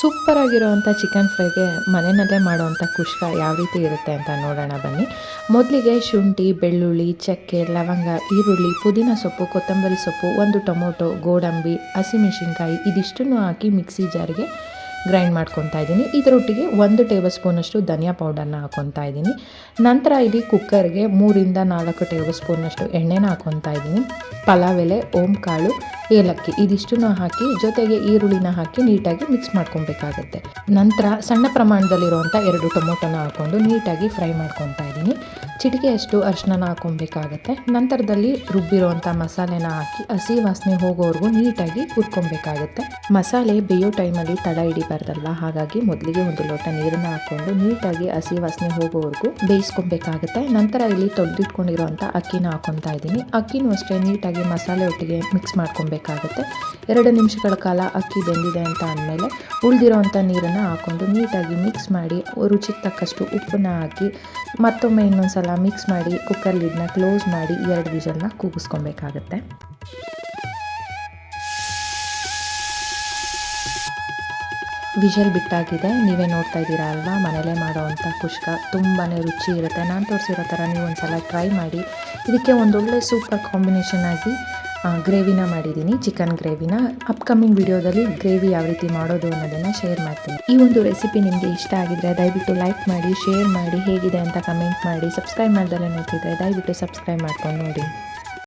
Super ಆಗಿರೋವಂಥ chicken ಫ್ರೈಗೆ ಮನೆಯಲ್ಲೇ ಮಾಡೋವಂಥ ಖುಷ್ಕ ಯಾವ ರೀತಿ ಇರುತ್ತೆ ಅಂತ ನೋಡೋಣ ಬನ್ನಿ. ಮೊದಲಿಗೆ ಶುಂಠಿ, ಬೆಳ್ಳುಳ್ಳಿ, ಚಕ್ಕೆ, ಲವಂಗ, ಈರುಳ್ಳಿ, ಪುದೀನ ಸೊಪ್ಪು, ಕೊತ್ತಂಬರಿ ಸೊಪ್ಪು, ಒಂದು ಟೊಮೊಟೊ, ಗೋಡಂಬಿ, ಹಸಿಮೆಣಸಿನ್ಕಾಯಿ, ಇದಿಷ್ಟನ್ನು ಹಾಕಿ ಮಿಕ್ಸಿ ಜಾರಿಗೆ ಗ್ರೈಂಡ್ ಮಾಡ್ಕೊತಾ ಇದ್ದೀನಿ. ಇದರೊಟ್ಟಿಗೆ ಒಂದು ಟೇಬಲ್ ಸ್ಪೂನಷ್ಟು ಧನಿಯಾ ಪೌಡರ್ನ ಹಾಕ್ಕೊತಾ ಇದ್ದೀನಿ. ನಂತರ ಇಲ್ಲಿ ಕುಕ್ಕರ್ಗೆ ಮೂರಿಂದ ನಾಲ್ಕು ಟೇಬಲ್ ಸ್ಪೂನಷ್ಟು ಎಣ್ಣೆನ ಹಾಕ್ಕೊತಾ ಇದ್ದೀನಿ. ಪಲಾವ್ ಎಲೆ ಓಂ ಕಾಳು ಏಲಕ್ಕಿ ಇದಿಷ್ಟನ್ನು ಹಾಕಿ ಜೊತೆಗೆ ಈರುಳ್ಳಿನ ಹಾಕಿ ನೀಟಾಗಿ ಮಿಕ್ಸ್ ಮಾಡ್ಕೊಬೇಕಾಗುತ್ತೆ ನಂತರ ಸಣ್ಣ ಪ್ರಮಾಣದಲ್ಲಿರುವಂಥ ಎರಡು ಟೊಮೊಟೊನ ಹಾಕ್ಕೊಂಡು ನೀಟಾಗಿ ಫ್ರೈ ಮಾಡ್ಕೊತಾ ಇದ್ದೀನಿ. ಚಿಟಿಕೆಯಷ್ಟು ಅರಿಶಿನ ಹಾಕ್ಕೊಬೇಕಾಗತ್ತೆ ನಂತರದಲ್ಲಿ ರುಬ್ಬಿರುವಂಥ ಮಸಾಲೆನ ಹಾಕಿ ಹಸಿ ವಾಸನೆ ಹೋಗೋವರೆಗೂ ನೀಟಾಗಿ ಹುರ್ಕೊಬೇಕಾಗತ್ತೆ ಮಸಾಲೆ ಬೇಯೋ ಟೈಮಲ್ಲಿ ತಡ ಹಿಡಿಬಾರ್ದಲ್ವ ಹಾಗಾಗಿ ಮೊದಲಿಗೆ ಒಂದು ಲೋಟ ನೀರನ್ನು ಹಾಕ್ಕೊಂಡು ನೀಟಾಗಿ ಹಸಿ ವಾಸನೆ ಹೋಗೋವರೆಗೂ ಬೇಯಿಸ್ಕೊಬೇಕಾಗುತ್ತೆ. ನಂತರ ಇಲ್ಲಿ ತೊಳೆದಿಟ್ಕೊಂಡಿರುವಂಥ ಅಕ್ಕಿನ ಹಾಕೊತಾ ಇದ್ದೀನಿ. ಅಕ್ಕಿನೂ ಅಷ್ಟೇ ನೀಟಾಗಿ ಮಸಾಲೆ ಒಟ್ಟಿಗೆ ಮಿಕ್ಸ್ ಮಾಡ್ಕೊಬೇಕಾಗುತ್ತೆ ಎರಡು ನಿಮಿಷಗಳ ಕಾಲ ಅಕ್ಕಿ ಬೆಂದಿದೆ ಅಂತ ಅಂದಮೇಲೆ ಉಳಿದಿರೋವಂಥ ನೀರನ್ನು ಹಾಕ್ಕೊಂಡು ನೀಟಾಗಿ ಮಿಕ್ಸ್ ಮಾಡಿ ರುಚಿಗೆ ತಕ್ಕಷ್ಟು ಉಪ್ಪನ್ನ ಹಾಕಿ ಮತ್ತೊಮ್ಮೆ ಇನ್ನೊಂದು ಸಲ ಮಿಕ್ಸ್ ಮಾಡಿ ಕುಕ್ಕರ್ ಲಿಡ್ನ ಕ್ಲೋಸ್ ಮಾಡಿ ಎರಡು ವಿಜಲ್ನ ಕೂಗಿಸ್ಕೊಬೇಕಾಗತ್ತೆ ವಿಷಲ್ ಬಿಟ್ಟಾಗಿದೆ. ನೀವೇ ನೋಡ್ತಾ ಇದ್ದೀರಾ ಅಲ್ವಾ? ಮನೇಲೇ ಮಾಡೋವಂಥ ಕುಷ್ಕ ತುಂಬಾ ರುಚಿ ಇರುತ್ತೆ. ನಾನು ತೋರಿಸಿರೋ ಥರ ನೀವು ಒಂದ್ಸಲ ಟ್ರೈ ಮಾಡಿ. ಇದಕ್ಕೆ ಒಂದೊಳ್ಳೆ ಸೂಪರ್ ಕಾಂಬಿನೇಷನ್ ಆಗಿ ಗ್ರೇವಿನ ಮಾಡಿದ್ದೀನಿ. ಚಿಕನ್ ಗ್ರೇವಿನ ಅಪ್ಕಮಿಂಗ್ ವಿಡಿಯೋದಲ್ಲಿ ಗ್ರೇವಿ ಯಾವ ರೀತಿ ಮಾಡೋದು ಅನ್ನೋದನ್ನು ಶೇರ್ ಮಾಡ್ತೀನಿ. ಈ ಒಂದು ರೆಸಿಪಿ ನಿಮಗೆ ಇಷ್ಟ ಆಗಿದ್ರೆ ದಯವಿಟ್ಟು ಲೈಕ್ ಮಾಡಿ ಶೇರ್ ಮಾಡಿ, ಹೇಗಿದೆ ಅಂತ ಕಮೆಂಟ್ ಮಾಡಿ ಸಬ್ಸ್ಕ್ರೈಬ್ ಮಾಡ್ದಲ್ಲೇ ನೋಡ್ತಿದ್ರೆ ದಯವಿಟ್ಟು ಸಬ್ಸ್ಕ್ರೈಬ್ ಮಾಡ್ಕೊಂಡು ನೋಡಿ.